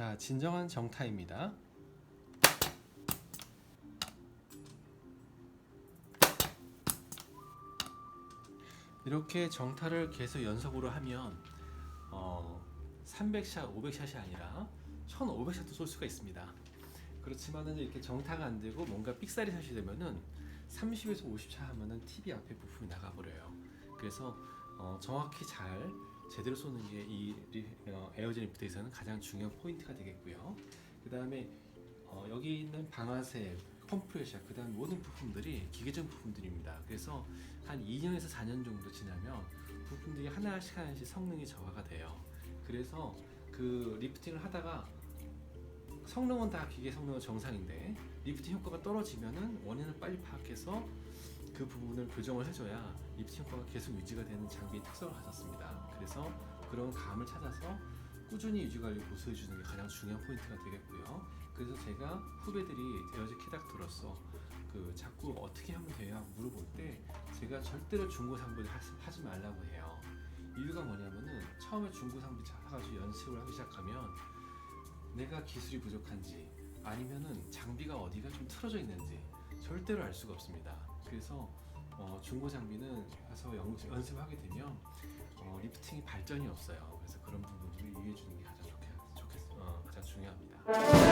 자, 진정한 정타입니다. 이렇게 정타를 계속 연속으로 하면 어, 300샷, 500샷이 아니라 1500샷도 쏠 수가 있습니다. 그렇지만은 이렇게 정타가 안 되고 뭔가 삑사리 샷이 되면은 30에서 50차 하면은 TV 앞에 부품이 나가버려요. 그래서 어, 정확히 잘 제대로 쏘는 게이 어, 에어젠 리프트에서는 가장 중요한 포인트가 되겠고요. 그 다음에 어, 여기 있는 방아쇠, 컴프레셔, 그 다음 모든 부품들이 기계적 부품들입니다. 그래서 한 2년에서 4년 정도 지나면 부품들이 하나씩 하나씩 성능이 저하가 돼요. 그래서 그 리프팅을 하다가 성능은 다 기계 성능은 정상인데 리프팅 효과가 떨어지면은 원인을 빨리 파악해서 그 부분을 교정을 해줘야 리프팅 효과가 계속 유지가 되는 장비의 특성을 가졌습니다. 그래서 그런 감을 찾아서 꾸준히 유지 관리 보수해 주는 게 가장 중요한 포인트가 되겠고요. 그래서 제가 후배들이 에어제 캐닥터로서 그 자꾸 어떻게 하면 돼요? 물어볼 때 제가 절대로 중고 상비를 하- 하지 말라고 해요. 이유가 뭐냐면은 처음에 중고 상비 사가지고 연습을 하기 시작하면 내가 기술이 부족한지 아니면은 장비가 어디가 좀 틀어져 있는지 절대로 알 수가 없습니다. 그래서 어, 중고 장비는 가서 연, 연습하게 되면 어, 리프팅이 발전이 없어요. 그래서 그런 부분들을 유의해 주는 게 가장 좋겠, 좋겠, 어, 가장 중요합니다.